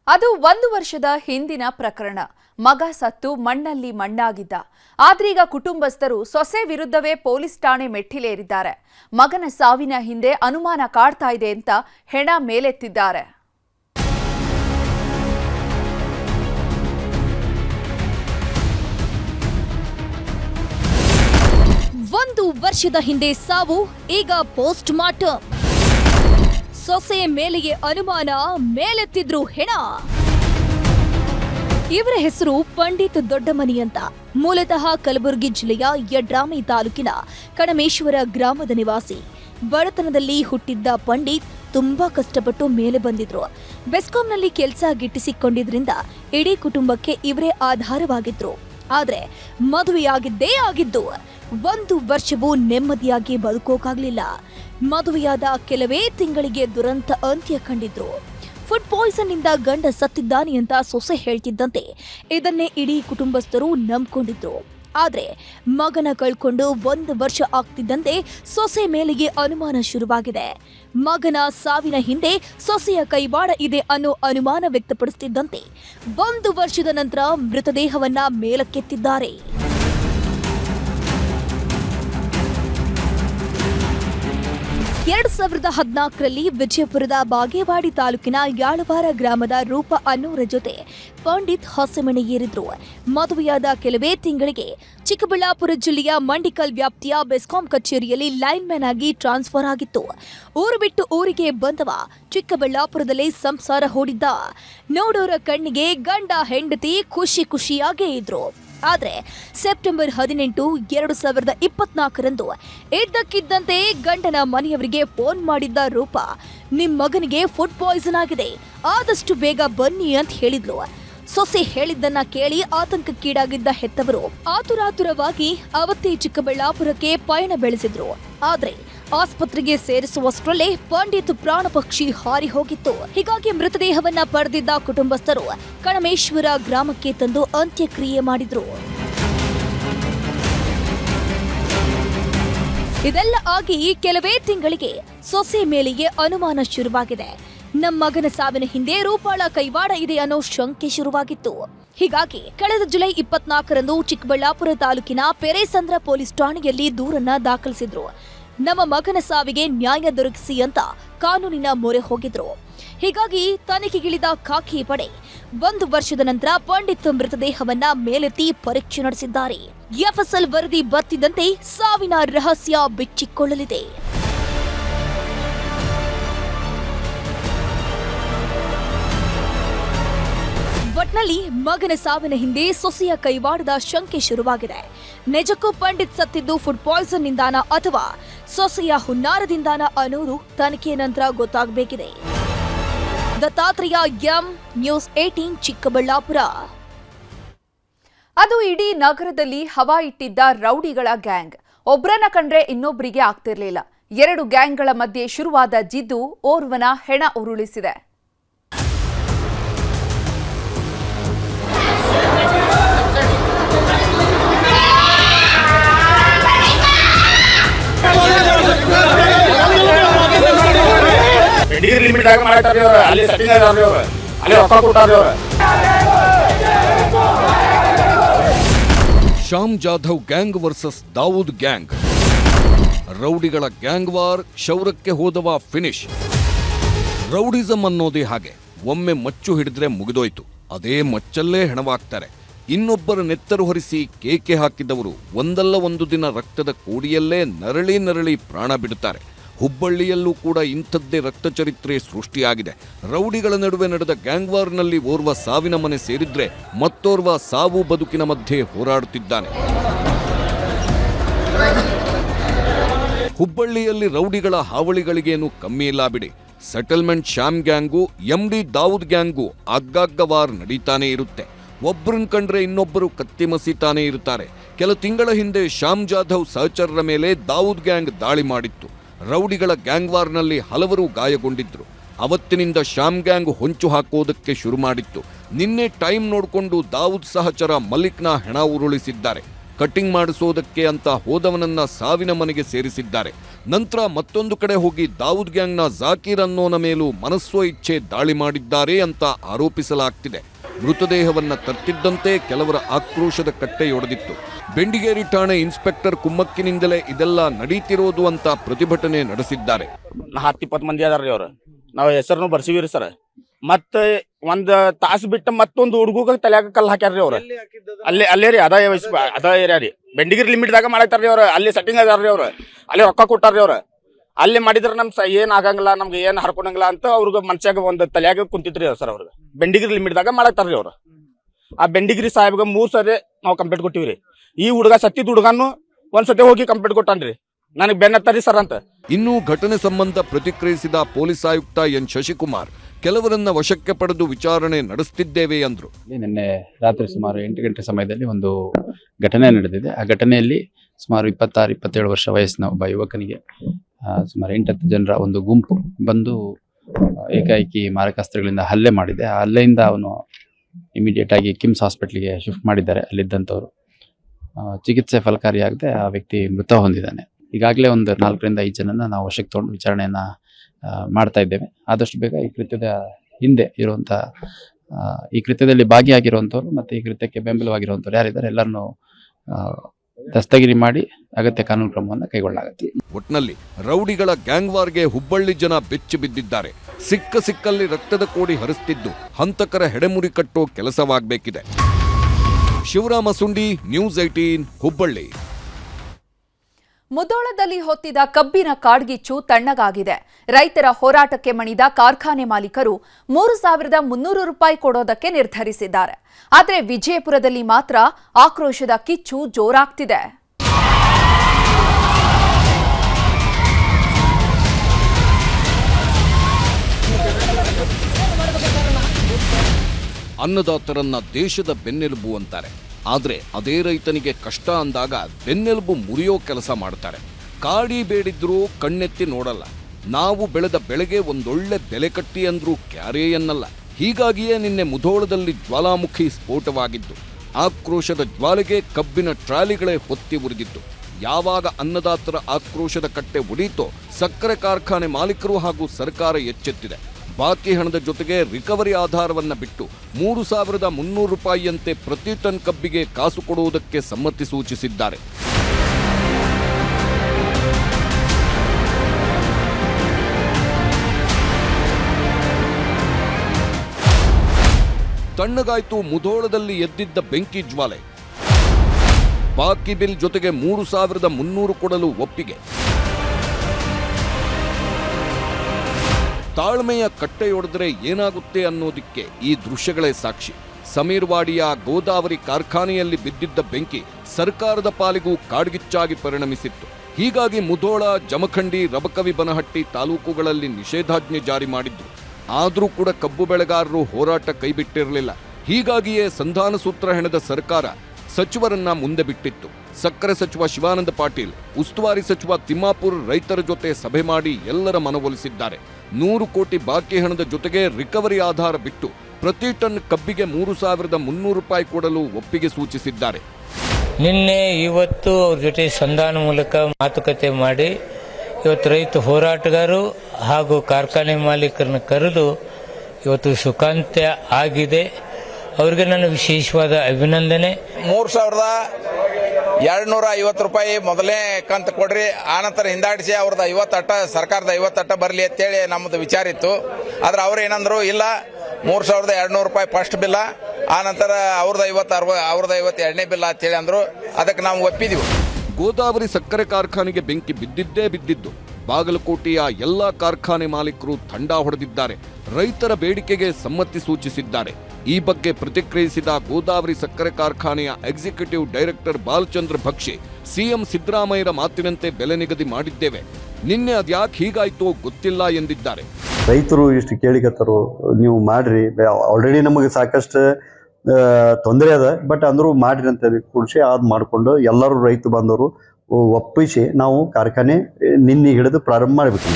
ಅದು ಒಂದು ವರ್ಷದ ಹಿಂದಿನ ಪ್ರಕರಣ. ಮಗ ಸತ್ತು, ಮಣ್ಣಲ್ಲಿ ಮಣ್ಣಾಗಿದ್ದ. ಆದ್ರೀಗ ಕುಟುಂಬಸ್ಥರು ಸೊಸೆ ವಿರುದ್ಧವೇ ಪೊಲೀಸ್ ಠಾಣೆ ಮೆಟ್ಟಿಲೇರಿದ್ದಾರೆ. ಮಗನ ಸಾವಿನ ಹಿಂದೆ ಅನುಮಾನ ಕಾಡ್ತಾ ಇದೆ ಅಂತ ಹೆಣ ಮೇಲೆತ್ತಿದ್ದಾರೆ. ಒಂದು ವರ್ಷದ ಹಿಂದೆ ಸಾವು, ಈಗ ಪೋಸ್ಟ್ ಮಾರ್ಟಮ್ ಸೊಸೆ ಮೇಲೆಯೇ ಅನುಮಾನ, ಮೇಲೆತ್ತಿದ್ರು ಹೆಣ. ಇವರ ಹೆಸರು ಪಂಡಿತ್ ದೊಡ್ಡಮನಿ ಅಂತ. ಮೂಲತಃ ಕಲಬುರಗಿ ಜಿಲ್ಲೆಯ ಯಡ್ರಾಮಿ ತಾಲೂಕಿನ ಕಣಮೇಶ್ವರ ಗ್ರಾಮದ ನಿವಾಸಿ. ಬಡತನದಲ್ಲಿ ಹುಟ್ಟಿದ್ದ ಪಂಡಿತ್ ತುಂಬಾ ಕಷ್ಟಪಟ್ಟು ಮೇಲೆ ಬಂದಿದ್ರು. ಬೆಸ್ಕಾಂನಲ್ಲಿ ಕೆಲಸ ಗಿಟ್ಟಿಸಿಕೊಂಡಿದ್ರಿಂದ ಇಡೀ ಕುಟುಂಬಕ್ಕೆ ಇವರೇ ಆಧಾರವಾಗಿದ್ರು. ಆದ್ರೆ ಮದುವೆಯಾಗಿದ್ದೇ ಆಗಿದ್ದು. ಒಂದು ವರ್ಷವೂ ನೆಮ್ಮದಿಯಾಗಿ ಬದುಕೋಕಾಗ್ಲಿಲ್ಲ. ಮದುವೆಯಾದ ಕೆಲವೇ ತಿಂಗಳಿಗೆ ದುರಂತ ಅಂತ್ಯ ಕಂಡಿದ್ರು. ಫುಡ್ ಪಾಯ್ಸನ್ ಇಂದ ಗಂಡ ಸತ್ತಿದ್ದಾನೆ ಅಂತ ಸೊಸೆ ಹೇಳ್ತಿದ್ದಂತೆ ಇದನ್ನೇ ಇಡೀ ಕುಟುಂಬಸ್ಥರು ನಂಬ್ಕೊಂಡಿದ್ರು. ಆದ್ರೆ ಮಗನ ಕಳ್ಕೊಂಡು ಒಂದು ವರ್ಷ ಆಗ್ತಿದ್ದಂತೆ ಸೊಸೆ ಮೇಲೆಗೆ ಅನುಮಾನ ಶುರುವಾಗಿದೆ. ಮಗನ ಸಾವಿನ ಹಿಂದೆ ಸೊಸೆಯ ಕೈವಾಡ ಇದೆ ಅನ್ನೋ ಅನುಮಾನ ವ್ಯಕ್ತಪಡಿಸುತ್ತಿದ್ದಂತೆ ಒಂದು ವರ್ಷದ ನಂತರ ಮೃತದೇಹವನ್ನ ಮೇಲಕ್ಕೆತ್ತಿದ್ದಾರೆ. ಎರಡ್ ಸಾವಿರದ ಹದಿನಾಲ್ಕರಲ್ಲಿ ವಿಜಯಪುರದ ಬಾಗೇವಾಡಿ ತಾಲೂಕಿನ ಯಾಳವಾರ ಗ್ರಾಮದ ರೂಪ ಅನ್ನೋರ ಜೊತೆ ಪಂಡಿತ್ ಹೊಸಮಣಿ ಏರಿದ್ರು. ಮದುವೆಯಾದ ಕೆಲವೇ ತಿಂಗಳಿಗೆ ಚಿಕ್ಕಬಳ್ಳಾಪುರ ಜಿಲ್ಲೆಯ ಮಂಡಿಕಲ್ ವ್ಯಾಪ್ತಿಯ ಬೆಸ್ಕಾಂ ಕಚೇರಿಯಲ್ಲಿ ಲೈನ್ಮ್ಯಾನ್ ಆಗಿ ಟ್ರಾನ್ಸ್ಫರ್ ಆಗಿತ್ತು. ಊರು ಬಿಟ್ಟು ಊರಿಗೆ ಬಂದವ ಚಿಕ್ಕಬಳ್ಳಾಪುರದಲ್ಲಿ ಸಂಸಾರ ಹೂಡಿದ್ದ. ನೋಡೋರ ಕಣ್ಣಿಗೆ ಗಂಡ ಹೆಂಡತಿ ಖುಷಿ ಖುಷಿಯಾಗೇ ಇದ್ರು. ಆದ್ರೆ ಸೆಪ್ಟೆಂಬರ್ ಹದಿನೆಂಟು ಎರಡು ಸಾವಿರದ ಇಪ್ಪತ್ನಾಲ್ಕರಂದು ಇದ್ದಕ್ಕಿದ್ದಂತೆ ಗಂಡನ ಮನೆಯವರಿಗೆ ಫೋನ್ ಮಾಡಿದ್ದ ರೂಪ ನಿಮ್ಮ ಮಗನಿಗೆ ಫುಡ್ ಪಾಯ್ಸನ್ ಆಗಿದೆ. ಆದಷ್ಟು ಬೇಗ ಬನ್ನಿ ಅಂತ ಹೇಳಿದ್ಲು. ಸೊಸೆ ಹೇಳಿದ್ದನ್ನ ಕೇಳಿ ಆತಂಕಕ್ಕೀಡಾಗಿದ್ದ ಹೆತ್ತವರು ಆತುರಾತುರವಾಗಿ ಅವತ್ತೇ ಚಿಕ್ಕಬಳ್ಳಾಪುರಕ್ಕೆ ಪಯಣ ಬೆಳೆಸಿದ್ರು. ಆದ್ರೆ ಆಸ್ಪತ್ರೆಗೆ ಸೇರಿಸುವಷ್ಟರಲ್ಲೇ ಪಂಡಿತ್ ಪ್ರಾಣ ಪಕ್ಷಿ ಹಾರಿ ಹೋಗಿತ್ತು. ಹೀಗಾಗಿ ಮೃತದೇಹವನ್ನ ಪಡೆದಿದ್ದ ಕುಟುಂಬಸ್ಥರು ಕಣಮೇಶ್ವರ ಗ್ರಾಮಕ್ಕೆ ತಂದು ಅಂತ್ಯಕ್ರಿಯೆ ಮಾಡಿದ್ರು. ಇದೆಲ್ಲ ಆಗಿ ಕೆಲವೇ ತಿಂಗಳಿಗೆ ಸೊಸೆ ಮೇಲೆಯೇ ಅನುಮಾನ ಶುರುವಾಗಿದೆ. ನಮ್ಮ ಮಗನ ಸಾವಿನ ಹಿಂದೆ ರೂಪಾಳ ಕೈವಾಡ ಇದೆ ಅನ್ನೋ ಶಂಕೆ ಶುರುವಾಗಿತ್ತು. ಹೀಗಾಗಿ ಕಳೆದ ಜುಲೈ ಇಪ್ಪತ್ನಾಲ್ಕರಂದು ಚಿಕ್ಕಬಳ್ಳಾಪುರ ತಾಲೂಕಿನ ಪೆರೇಸಂದ್ರ ಪೊಲೀಸ್ ಠಾಣೆಯಲ್ಲಿ ದೂರನ್ನ ದಾಖಲಿಸಿದ್ರು. ನಮ್ಮ ಮಗನ ಸಾವಿಗೆ ನ್ಯಾಯ ದೊರಕಿಸಿ ಅಂತ ಕಾನೂನಿನ ಮೊರೆ ಹೋಗಿದ್ರು. ಹೀಗಾಗಿ ತನಿಖೆಗಿಳಿದ ಖಾಕಿ ಪಡೆ ಒಂದು ವರ್ಷದ ನಂತರ ಪಂಡಿತ್ ಮೃತದೇಹವನ್ನ ಮೇಲೆತ್ತಿ ಪರೀಕ್ಷೆ ನಡೆಸಿದ್ದಾರೆ. ಎಫ್ಎಸ್ಎಲ್ ವರದಿ ಬರ್ತಿದ್ದಂತೆ ಸಾವಿನ ರಹಸ್ಯ ಬಿಚ್ಚಿಕೊಳ್ಳಲಿದೆ. ಒಟ್ನಲ್ಲಿ ಮಗನ ಸಾವಿನ ಹಿಂದೆ ಸೊಸೆಯ ಕೈವಾಡದ ಶಂಕೆ ಶುರುವಾಗಿದೆ. ನಿಜಕ್ಕೂ ಪಂಡಿತ್ ಸತ್ತಿದ್ದು ಫುಡ್ ಪಾಯ್ಸನ್ ನಿಂದಾನ ಅಥವಾ ಸೊಸೆಯ ಹುನ್ನಾರದಿಂದಾನ ಅನ್ನೋದು ತನಿಖೆಯ ನಂತರ ಗೊತ್ತಾಗಬೇಕಿದೆ. Dattatreya M news eighteen Chikkaballapur. ಅದು ಇಡೀ ನಗರದಲ್ಲಿ ಹವಾ ಇಟ್ಟಿದ್ದ ರೌಡಿಗಳ ಗ್ಯಾಂಗ್. ಒಬ್ರನ್ನ ಕಂಡ್ರೆ ಇನ್ನೊಬ್ಬರಿಗೆ ಆಗ್ತಿರ್ಲಿಲ್ಲ. ಎರಡು ಗ್ಯಾಂಗ್ಗಳ ಮಧ್ಯೆ ಶುರುವಾದ ಜಿದ್ದು ಓರ್ವನ ಹೆಣ ಉರುಳಿಸಿದೆ. ಲಿಮಿಟ್ ಆಗಿ ಅಲ್ಲಿ ಸೆಟ್ಟಿಂಗ್ ಅಲ್ಲಿ ರೊಕ್ಕ Shyam Jadhav gang versus Dawood gang. ರೌಡಿಗಳ gang war ಕ್ಷೌರಕ್ಕೆ ಹೋದವ ಫಿನಿಶ್. ರೌಡಿಸಂ ಅನ್ನೋದೇ ಹಾಗೆ. ಒಮ್ಮೆ ಮಚ್ಚು ಹಿಡಿದ್ರೆ ಮುಗಿದೋಯ್ತು. ಅದೇ ಮಚ್ಚಲ್ಲೇ ಹೆಣವಾಗ್ತಾರೆ. ಇನ್ನೊಬ್ಬರ ನೆತ್ತರು ಹೊರಿಸಿ ಕೇಕೆ ಹಾಕಿದವರು ಒಂದಲ್ಲ ಒಂದು ದಿನ ರಕ್ತದ ಕೋಡಿಯಲ್ಲೇ ನರಳಿ ನರಳಿ ಪ್ರಾಣ ಬಿಡುತ್ತಾರೆ. ಹುಬ್ಬಳ್ಳಿಯಲ್ಲೂ ಕೂಡ ಇಂಥದ್ದೇ ರಕ್ತಚರಿತ್ರೆ ಸೃಷ್ಟಿಯಾಗಿದೆ. ರೌಡಿಗಳ ನಡುವೆ ನಡೆದ ಗ್ಯಾಂಗ್ ವಾರ್ನಲ್ಲಿ ಓರ್ವ ಸಾವಿನ ಮನೆ ಸೇರಿದ್ರೆ ಮತ್ತೋರ್ವ ಸಾವು ಬದುಕಿನ ಮಧ್ಯೆ ಹೋರಾಡುತ್ತಿದ್ದಾನೆ. ಹುಬ್ಬಳ್ಳಿಯಲ್ಲಿ ರೌಡಿಗಳ ಹಾವಳಿಗಳಿಗೇನು ಕಮ್ಮಿ ಇಲ್ಲ ಬಿಡಿ. Settlement Shyam gang, MD Dawood gang ಆಗಾಗ ವಾರ್ ನಡೀತಾನೆ ಇರುತ್ತೆ. ಒಬ್ಬರನ್ನ ಕಂಡ್ರೆ ಇನ್ನೊಬ್ಬರು ಕತ್ತಿ ಮಸೀತಾನೆ ಇರುತ್ತಾರೆ ಕೆಲ ತಿಂಗಳ ಹಿಂದೆ ಶ್ಯಾಮ್ ಜಾಧವ್ ಸಹಚರರ ಮೇಲೆ ದಾವೂದ್ ಗ್ಯಾಂಗ್ ದಾಳಿ ಮಾಡಿತ್ತು. ರೌಡಿಗಳ ಗ್ಯಾಂಗ್ ವಾರ್ನಲ್ಲಿ ಹಲವರು ಗಾಯಗೊಂಡಿದ್ರು. ಅವತ್ತಿನಿಂದ ಶ್ಯಾಮ್ ಗ್ಯಾಂಗ್ ಹೊಂಚು ಹಾಕೋದಕ್ಕೆ ಶುರು ಮಾಡಿತ್ತು. ನಿನ್ನೆ ಟೈಮ್ ನೋಡಿಕೊಂಡು ದಾವೂದ್ ಸಹಚರ ಮಲಿಕ್ನ ಹೆಣ ಉರುಳಿಸಿದ್ದಾರೆ. ಕಟಿಂಗ್ ಮಾಡಿಸೋದಕ್ಕೆ ಅಂತ ಹೋದವನನ್ನ ಸಾವಿನ ಮನೆಗೆ ಸೇರಿಸಿದ್ದಾರೆ. ನಂತರ ಮತ್ತೊಂದು ಕಡೆ ಹೋಗಿ ದಾವೂದ್ ಗ್ಯಾಂಗ್ನ ಜಾಕೀರ್ ಅನ್ನೋನ ಮೇಲೂ ಮನಸ್ಸೋ ಇಚ್ಛೆ ದಾಳಿ ಮಾಡಿದ್ದಾರೆ ಅಂತ ಆರೋಪಿಸಲಾಗ್ತಿದೆ. ಮೃತದೇಹವನ್ನ ತರ್ತಿದ್ದಂತೆ ಕೆಲವರ ಆಕ್ರೋಶದ ಕಟ್ಟೆಯೊಡೆದಿತ್ತು. ಬೆಂಡಿಗೇರಿ ಠಾಣೆ ಇನ್ಸ್ಪೆಕ್ಟರ್ ಕುಮ್ಮಕ್ಕಿನಿಂದಲೇ ಇದೆಲ್ಲ ನಡೀತಿರೋದು ಅಂತ ಪ್ರತಿಭಟನೆ ನಡೆಸಿದ್ದಾರೆ. ಹತ್ತು ಇಪ್ಪತ್ತು ಮಂದಿ ಅದಾರ ರೀ ಅವ್ರು. ನಾವು ಹೆಸರನ್ನು ಬರ್ಸಿವಿರಿ ಸರ್. ಮತ್ತೆ ಒಂದ್ ತಾಸು ಬಿಟ್ಟು ಮತ್ತೊಂದು ಹುಡುಗ ತಲೆಯಾಗ ಕಲ್ಲು ಹಾಕ್ಯಾರ್ರಿ ಅವ್ರ. ಅಲ್ಲೇ ಅಲ್ಲೇ ರೀ, ಅದ ಅದ ಏರಿಯಾ ರೀ. ಬೆಂಡಿಗಿರಿ ಲಿಮಿಟ್ದಾಗ ಮಾಡತ್ತಾರ್ರಿ ಅವ್ರ. ಅಲ್ಲಿ ಸೆಟ್ಟಿಂಗ್ ಅದಾರ್ರಿ ಅವ್ರ. ಅಲ್ಲಿ ರೊಕ್ಕ ಕೊಟ್ಟಾರ್ರಿ ಅವ್ರು. ಅಲ್ಲಿ ಮಾಡಿದ್ರೆ ನಮ್ ಸ ಏನ್ ಆಗಂಗಿಲ್ಲ ನಮ್ಗೆ ಏನ್ ಹರ್ಕೊಂಡಂಗಿಲ್ಲ ಅಂತ ಅವ್ರಿಗೆ ಮನ್ಸಾಗ ಒಂದ್ ತಲೆಯಾಗ ಕುಂತಿದ್ರಿ ಸರ್ ಅವ್ರಿಗೆ. ಬೆಂಡಿಗಿರಿ ಲಿಮಿಟ್ದಾಗ ಮಾಡತ್ತಾರ್ರಿ ಅವ್ರು. ಆ ಬೆಂಡಿಗಿರಿ ಸಾಹೇಬ್ಗೆ ಮೂರ್ ಸರಿ ನಾವು ಕಂಪ್ಲೇಂಟ್ ಕೊಟ್ಟಿವ್ರಿ. ಈ ಹುಡುಗ ಸತ್ತಿದ್ ಹುಡುಗನು ಒಂದ್ಸತಿ ಹೋಗಿ ಕಂಪ್ಲೇಂಟ್ ಕೊಟ್ಟಾನ್ರಿ. ನನಗೆ ಬೆನ್ನತ್ತಾರಿ ಸರ್ ಅಂತ. ಇನ್ನು ಘಟನೆ ಸಂಬಂಧ ಪ್ರತಿಕ್ರಿಯಿಸಿದ ಪೊಲೀಸ್ ಆಯುಕ್ತ ಎನ್ ಶಶಿಕುಮಾರ್ ಕೆಲವರನ್ನ ವಶಕ್ಕೆ ಪಡೆದು ವಿಚಾರಣೆ ನಡೆಸುತ್ತಿದ್ದೇವೆ ಅಂದ್ರು. ನಿನ್ನೆ ರಾತ್ರಿ ಸುಮಾರು ಎಂಟು ಗಂಟೆ ಸಮಯದಲ್ಲಿ ಒಂದು ಘಟನೆ ನಡೆದಿದೆ. ಆ ಘಟನೆಯಲ್ಲಿ ಸುಮಾರು ಇಪ್ಪತ್ತಾರು ಇಪ್ಪತ್ತೇಳು ವರ್ಷ ವಯಸ್ಸಿನ ಒಬ್ಬ ಯುವಕನಿಗೆ ಸುಮಾರು ಎಂಟತ್ತು ಜನರ ಒಂದು ಗುಂಪು ಬಂದು ಏಕಾಏಕಿ ಮಾರಕಾಸ್ತ್ರಗಳಿಂದ ಹಲ್ಲೆ ಮಾಡಿದೆ. ಆ ಹಲ್ಲೆಯಿಂದ ಅವನು ಇಮಿಡಿಯೇಟ್ ಆಗಿ ಕಿಮ್ಸ್ ಹಾಸ್ಪಿಟ್ಲಿಗೆ ಶಿಫ್ಟ್ ಮಾಡಿದ್ದಾರೆ ಅಲ್ಲಿದ್ದಂಥವ್ರು. ಚಿಕಿತ್ಸೆ ಫಲಕಾರಿಯಾಗದೆ ಆ ವ್ಯಕ್ತಿ ಮೃತ ಹೊಂದಿದ್ದಾನೆ. ಈಗಾಗಲೇ ಒಂದು ನಾಲ್ಕರಿಂದ ಐದು ಜನನ ನಾವು ವಶಕ್ಕೆ ತೊಗೊಂಡು ವಿಚಾರಣೆಯನ್ನ ಮಾಡ್ತಾ ಇದ್ದೇವೆ. ಆದಷ್ಟು ಬೇಗ ಈ ಕೃತ್ಯದ ಹಿಂದೆ ಇರುವಂತ ಈ ಕೃತ್ಯದಲ್ಲಿ ಭಾಗಿಯಾಗಿರುವಂಥವ್ರು ಮತ್ತೆ ಈ ಕೃತ್ಯಕ್ಕೆ ಬೆಂಬಲವಾಗಿರುವಂಥವ್ರು ಯಾರಿದ್ದಾರೆ ಎಲ್ಲರನ್ನು ದಸ್ತಗಿರಿ ಮಾಡಿ ಅಗತ್ಯ ಕಾನೂನು ಕ್ರಮವನ್ನು ಕೈಗೊಳ್ಳಲಾಗುತ್ತೆ. ಒಟ್ನಲ್ಲಿ ರೌಡಿಗಳ ಗ್ಯಾಂಗ್ ವಾರ್ಗೆ ಹುಬ್ಬಳ್ಳಿ ಜನ ಬೆಚ್ಚಿ ಬಿದ್ದಿದ್ದಾರೆ. ಸಿಕ್ಕ ಸಿಕ್ಕಲ್ಲಿ ರಕ್ತದ ಕೋಡಿ ಹರಿಸ್ತಿದ್ದು ಹಂತಕರ ಹೆಡೆಮುರಿ ಕಟ್ಟೋ ಕೆಲಸವಾಗಬೇಕಿದೆ. Shivarama Sundi news eighteen Hubballi. ಮುದೋಳದಲ್ಲಿ ಹೊತ್ತಿದ ಕಬ್ಬಿನ ಕಾಡ್ಗಿಚ್ಚು ತಣ್ಣಗಾಗಿದೆ. ರೈತರ ಹೋರಾಟಕ್ಕೆ ಮಣಿದ ಕಾರ್ಖಾನೆ ಮಾಲೀಕರು ಮೂರು ಸಾವಿರದ ಮುನ್ನೂರು ರೂಪಾಯಿ ಕೊಡೋದಕ್ಕೆ ನಿರ್ಧರಿಸಿದ್ದಾರೆ. ಆದರೆ ವಿಜಯಪುರದಲ್ಲಿ ಮಾತ್ರ ಆಕ್ರೋಶದ ಕಿಚ್ಚು ಜೋರಾಗ್ತಿದೆ. ಅನ್ನದಾತರನ್ನ ದೇಶದ ಬೆನ್ನೆಲುಬು ಅಂತಾರೆ. ಆದರೆ ಅದೇ ರೈತನಿಗೆ ಕಷ್ಟ ಅಂದಾಗ ಬೆನ್ನೆಲುಬು ಮುರಿಯೋ ಕೆಲಸ ಮಾಡ್ತಾರೆ. ಕಾಡಿ ಬೇಡಿದ್ರೂ ಕಣ್ಣೆತ್ತಿ ನೋಡಲ್ಲ. ನಾವು ಬೆಳೆದ ಬೆಳೆಗೆ ಒಂದೊಳ್ಳೆ ಬೆಲೆ ಕಟ್ಟಿ ಅಂದ್ರೂ ಕ್ಯಾರೇ ಎನ್ನಲ್ಲ ಹೀಗಾಗಿಯೇ ನಿನ್ನೆ ಮುಧೋಳದಲ್ಲಿ ಜ್ವಾಲಾಮುಖಿ ಸ್ಫೋಟವಾಗಿದ್ದು, ಆಕ್ರೋಶದ ಜ್ವಾಲೆಗೆ ಕಬ್ಬಿನ ಟ್ರಾಲಿಗಳೇ ಹೊತ್ತಿ ಉರಿದಿತ್ತು ಯಾವಾಗ ಅನ್ನದಾತರ ಆಕ್ರೋಶದ ಕಟ್ಟೆ ಒಡೀತೋ ಸಕ್ಕರೆ ಕಾರ್ಖಾನೆ ಮಾಲೀಕರು ಹಾಗೂ ಸರ್ಕಾರ ಎಚ್ಚೆತ್ತಿದೆ. ಬಾಕಿ ಹಣದ ಜೊತೆಗೆ ರಿಕವರಿ ಆಧಾರವನ್ನು ಬಿಟ್ಟು ಮೂರು ಸಾವಿರದ ಮುನ್ನೂರು ರೂಪಾಯಿಯಂತೆ ಪ್ರತಿ ಟನ್ ಕಬ್ಬಿಗೆ ಕಾಸು ಕೊಡುವುದಕ್ಕೆ ಸಮ್ಮತಿ ಸೂಚಿಸಿದ್ದಾರೆ. ತಣ್ಣಗಾಯ್ತು ಮುಧೋಳದಲ್ಲಿ ಎದ್ದಿದ್ದ ಬೆಂಕಿ ಜ್ವಾಲೆ. ಬಾಕಿ ಬಿಲ್ ಜೊತೆಗೆ ಮೂರು ಸಾವಿರದ ಮುನ್ನೂರು ಕೊಡಲು ಒಪ್ಪಿಗೆ. ತಾಳ್ಮೆಯ ಕಟ್ಟೆಯೊಡೆದ್ರೆ ಏನಾಗುತ್ತೆ ಅನ್ನೋದಕ್ಕೆ ಈ ದೃಶ್ಯಗಳೇ ಸಾಕ್ಷಿ. ಸಮೀರ್ವಾಡಿಯ ಗೋದಾವರಿ ಕಾರ್ಖಾನೆಯಲ್ಲಿ ಬಿದ್ದಿದ್ದ ಬೆಂಕಿ ಸರ್ಕಾರದ ಪಾಲಿಗೂ ಕಾಡ್ಗಿಚ್ಚಾಗಿ ಪರಿಣಮಿಸಿತ್ತು. ಹೀಗಾಗಿ ಮುಧೋಳ, ಜಮಖಂಡಿ, ರಬಕವಿ ಬನಹಟ್ಟಿ ತಾಲೂಕುಗಳಲ್ಲಿ ನಿಷೇಧಾಜ್ಞೆ ಜಾರಿ ಮಾಡಿದ್ರು. ಆದರೂ ಕೂಡ ಕಬ್ಬು ಬೆಳೆಗಾರರು ಹೋರಾಟ ಕೈಬಿಟ್ಟಿರಲಿಲ್ಲ. ಹೀಗಾಗಿಯೇ ಸಂಧಾನ ಸೂತ್ರ ಹೆಣೆದ ಸರ್ಕಾರ ಸಚಿವರನ್ನ ಮುಂದೆ ಬಿಟ್ಟಿತ್ತು. ಸಕ್ಕರೆ ಸಚಿವ ಶಿವಾನಂದ ಪಾಟೀಲ್, ಉಸ್ತುವಾರಿ ಸಚಿವ ತಿಮ್ಮಾಪುರ್ ರೈತರ ಜೊತೆ ಸಭೆ ಮಾಡಿ ಎಲ್ಲರ ಮನವೊಲಿಸಿದ್ದಾರೆ. ನೂರು ಕೋಟಿ ಬಾಕಿ ಹಣದ ಜೊತೆಗೆ ರಿಕವರಿ ಆಧಾರ ಬಿಟ್ಟು ಪ್ರತಿ ಟನ್ ಕಬ್ಬಿಗೆ ಮೂರು ಸಾವಿರದ ಮುನ್ನೂರು ರೂಪಾಯಿ ಕೊಡಲು ಒಪ್ಪಿಗೆ ಸೂಚಿಸಿದ್ದಾರೆ. ನಿನ್ನೆ ಇವತ್ತು ಅವ್ರ ಜೊತೆ ಸಂಧಾನ ಮೂಲಕ ಮಾತುಕತೆ ಮಾಡಿ ಇವತ್ತು ರೈತ ಹೋರಾಟಗಾರರು ಹಾಗೂ ಕಾರ್ಖಾನೆ ಮಾಲೀಕರನ್ನು ಕರೆದು ಇವತ್ತು ಸುಖಾಂತ್ಯ ಆಗಿದೆ. ಅವರಿಗೆ ನನ್ನ ವಿಶೇಷವಾದ ಅಭಿನಂದನೆ. ಮೂರು ಸಾವಿರದ ಎರಡ್ನೂರ ಐವತ್ತು ರೂಪಾಯಿ ಮೊದಲೇ ಕಂತು ಕೊಡ್ರಿ. ಆನಂತರ ಹಿಂದಾಡಿಸಿ ಅವ್ರದ್ದು ಐವತ್ತಟ್ಟ ಸರ್ಕಾರದ ಐವತ್ತಟ್ಟ ಬರಲಿ ಅಂತೇಳಿ ನಮ್ಮದು ವಿಚಾರ ಇತ್ತು. ಆದ್ರೆ ಅವ್ರು ಏನಂದ್ರು, ಇಲ್ಲ, ಮೂರ್ ಸಾವಿರದ ಎರಡ್ನೂರು ರೂಪಾಯಿ ಫಸ್ಟ್ ಬಿಲ್ಲ ಆನಂತರ ಅವ್ರದ್ದು ಐವತ್ತು ಅರ್ವ, ಅವ್ರದ್ದು ಐವತ್ತು ಎರಡನೇ ಬಿಲ್ಲ ಅಂತೇಳಿ ಅಂದರು. ಅದಕ್ಕೆ ನಾವು ಒಪ್ಪಿದೀವಿ. ಗೋದಾವರಿ ಸಕ್ಕರೆ ಕಾರ್ಖಾನೆಗೆ ಬೆಂಕಿ ಬಿದ್ದಿದ್ದೇ ಬಿದ್ದಿದ್ದು. ಬಾಗಲಕೋಟೆಯ ಎಲ್ಲಾ ಕಾರ್ಖಾನೆ ಮಾಲೀಕರು ತಂಡ ಹೊಡೆದಿದ್ದಾರೆ. ರೈತರ ಬೇಡಿಕೆಗೆ ಸಮ್ಮತಿ ಸೂಚಿಸಿದ್ದಾರೆ. ಈ ಬಗ್ಗೆ ಪ್ರತಿಕ್ರಿಯಿಸಿದ ಗೋದಾವರಿ ಸಕ್ಕರೆ ಕಾರ್ಖಾನೆಯ executive director Balachandra Bakshi CM ಸಿದ್ದರಾಮಯ್ಯರ ಮಾತಿನಂತೆ ಬೆಲೆ ನಿಗದಿ ಮಾಡಿದ್ದೇವೆ. ನಿನ್ನೆ ಅದ್ಯಾಕೆ ಹೀಗಾಯಿತು ಗೊತ್ತಿಲ್ಲ ಎಂದಿದ್ದಾರೆ. ರೈತರು ಇಷ್ಟು ಕೇಳಿಕತ್ತರು ನೀವು ಮಾಡ್ರಿ. ಆಲ್ರೆಡಿ ನಮಗೆ ಸಾಕಷ್ಟು ತೊಂದರೆ ಅದ. ಬಟ್ ಅಂದರೂ ಮಾಡ್ರಿ ಅಂತ ಕೂಡಿಸಿ ಅದು ಮಾಡಿಕೊಂಡು ಎಲ್ಲರೂ ರೈತ ಬಂದವರು ಒಪ್ಪಿಸಿ ನಾವು ಕಾರ್ಖಾನೆ ನಿನ್ನೆ ಹಿಡಿದು ಪ್ರಾರಂಭ ಮಾಡಬೇಕು.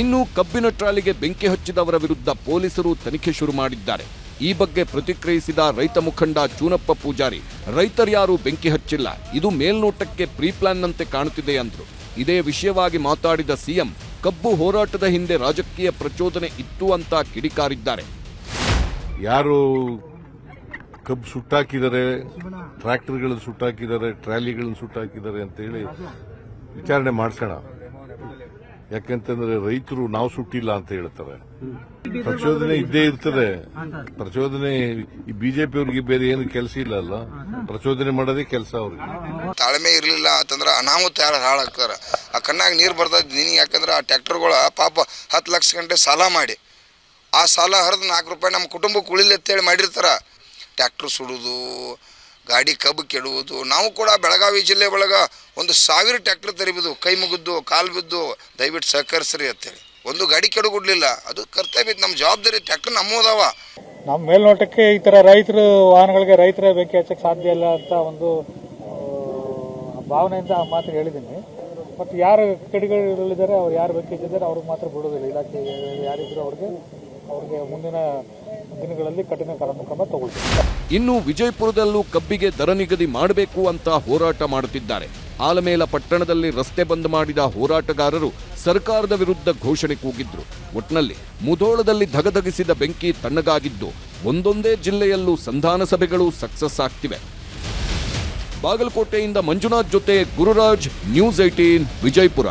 ಇನ್ನು ಕಬ್ಬಿನ ಟ್ರಾಲಿಗೆ ಬೆಂಕಿ ಹಚ್ಚಿದವರ ವಿರುದ್ಧ ಪೊಲೀಸರು ತನಿಖೆ ಶುರು ಮಾಡಿದ್ದಾರೆ. ಈ ಬಗ್ಗೆ ಪ್ರತಿಕ್ರಿಯಿಸಿದ ರೈತ ಮುಖಂಡ ಚೂನಪ್ಪ ಪೂಜಾರಿ ರೈತರ್ಯಾರು ಬೆಂಕಿ ಹಚ್ಚಿಲ್ಲ, ಇದು ಮೇಲ್ನೋಟಕ್ಕೆ ಪ್ರೀ ಪ್ಲಾನ್ನಂತೆ ಕಾಣುತ್ತಿದೆ ಅಂದರು. ಇದೇ ವಿಷಯವಾಗಿ ಮಾತಾಡಿದ ಸಿಎಂ, ಕಬ್ಬು ಹೋರಾಟದ ಹಿಂದೆ ರಾಜಕೀಯ ಪ್ರಚೋದನೆ ಇತ್ತು ಅಂತ ಕಿಡಿಕಾರಿದ್ದಾರೆ. ಯಾರು ಕಬ್ಬು ಸುಟ್ಟಾಕಿದ್ದಾರೆ ಟ್ರ್ಯಾಕ್ಟರ್ಗಳನ್ನು ಸುಟ್ಟಾಕಿದ್ದಾರೆ ಟ್ರಾಲಿಗಳನ್ನು ಸುಟ್ಟಾಕಿದ್ದಾರೆ ಅಂತೇಳಿ ವಿಚಾರಣೆ ಮಾಡಿಸೋಣ. ಯಾಕೆಂತಂದ್ರೆ ರೈತರು ನಾವು ಸುಟ್ಟಿಲ್ಲ ಅಂತ ಹೇಳ್ತಾರೆ. ಪ್ರಚೋದನೆ ಇದ್ದೇ ಇರ್ತದೆ. ಪ್ರಚೋದನೆ ಈ ಬಿಜೆಪಿ ಅವ್ರಿಗೆ ಬೇರೆ ಏನು ಕೆಲಸ ಇಲ್ಲ ಅಲ್ಲ? ಪ್ರಚೋದನೆ ಮಾಡೋದೇ ಕೆಲಸ ಅವ್ರಿಗೆ. ತಾಳ್ಮೆ ಇರಲಿಲ್ಲ ಅಂತಂದ್ರೆ ಅನಾಹುತ ಯಾರು ಹಾಳಾಗ್ತಾರೆ. ಆ ಕಣ್ಣಾಗ ನೀರು ಬರ್ತದೆ ನೀನು ಯಾಕಂದ್ರೆ ಆ ಟ್ಯಾಕ್ಟರ್ಗಳ ಪಾಪ ಹತ್ತು ಲಕ್ಷ ಗಂಟೆ ಸಾಲ ಮಾಡಿ. ಆ ಸಾಲ ಹರಿದು ನಾಲ್ಕು ರೂಪಾಯಿ ನಮ್ಮ ಕುಟುಂಬಕ್ಕೆ ಉಳಿಲಿ ಅಂತೇಳಿ ಮಾಡಿರ್ತಾರ. ಟ್ಯಾಕ್ಟ್ರ್ ಸುಡೋದು ಗಾಡಿ ಕಬ್ಬು ಕೆಡುವುದು. ನಾವು ಕೂಡ ಬೆಳಗಾವಿ ಜಿಲ್ಲೆ ಒಳಗೆ ಒಂದು ಸಾವಿರ ಟ್ಯಾಕ್ಟರ್ ತರಿಬೋದು. ಕೈ ಮುಗಿದ್ದು, ಕಾಲು ಬಿದ್ದು, ದಯವಿಟ್ಟು ಸಹಕರಿಸ್ರಿ ಅಂತೇಳಿ. ಒಂದು ಗಾಡಿ ಕೆಡಗುಡ್ಲಿಲ್ಲ. ಅದು ಕರ್ತವ್ಯ ನಮ್ಮ ಜವಾಬ್ದಾರಿ ಟ್ಯಾಕ್ಟರ್ ನಮ್ಮದಾವ. ನಮ್ಮ ಮೇಲ್ನೋಟಕ್ಕೆ ಈ ಥರ ರೈತರು, ವಾಹನಗಳಿಗೆ ರೈತರ ಬೆಂಕಿ ಹಚ್ಚಕ್ಕೆ ಸಾಧ್ಯ ಇಲ್ಲ ಅಂತ ಒಂದು ಭಾವನೆಯಿಂದ ಮಾತ್ರ ಮಾತು ಹೇಳಿದ್ದೀನಿ. ಬಟ್ ಯಾರು ಕಡಿಗಳಿದ್ದಾರೆ ಅವ್ರು ಯಾರು ಬೆಂಕಿ ಹಚ್ಚಿದ್ದಾರೆ, ಅವ್ರಿಗೆ ಮಾತ್ರ ಬಿಡೋದಿಲ್ಲ. ಇಲಾಖೆ ಯಾರಿದ್ರು ಅವ್ರಿಗೆ ಅವ್ರಿಗೆ ಮುಂದಿನ ದಿನಗಳಲ್ಲಿ ಕಠಿಣ ಕ್ರಮ ತಗೊಳ್ತೀವಿ. ಇನ್ನು ವಿಜಯಪುರದಲ್ಲೂ ಕಬ್ಬಿಗೆ ದರ ನಿಗದಿ ಮಾಡಬೇಕು ಅಂತ ಹೋರಾಟ ಮಾಡುತ್ತಿದ್ದಾರೆ. ಆಲಮೇಲ ಪಟ್ಟಣದಲ್ಲಿ ರಸ್ತೆ ಬಂದ್ ಮಾಡಿದ ಹೋರಾಟಗಾರರು ಸರ್ಕಾರದ ವಿರುದ್ಧ ಘೋಷಣೆ ಕೂಗಿದ್ರು. ಒಟ್ನಲ್ಲಿ ಮುಧೋಳದಲ್ಲಿ ಧಗಧಗಿಸಿದ ಬೆಂಕಿ ತಣ್ಣಗಾಗಿದ್ದು ಒಂದೊಂದೇ ಜಿಲ್ಲೆಯಲ್ಲೂ ಸಂಧಾನ ಸಭೆಗಳು ಸಕ್ಸಸ್ ಆಗ್ತಿವೆ. ಬಾಗಲಕೋಟೆಯಿಂದ ಮಂಜುನಾಥ್ ಜೊತೆ ಗುರುರಾಜ್, ನ್ಯೂಸ್ ಏಟೀನ್ ವಿಜಯಪುರ.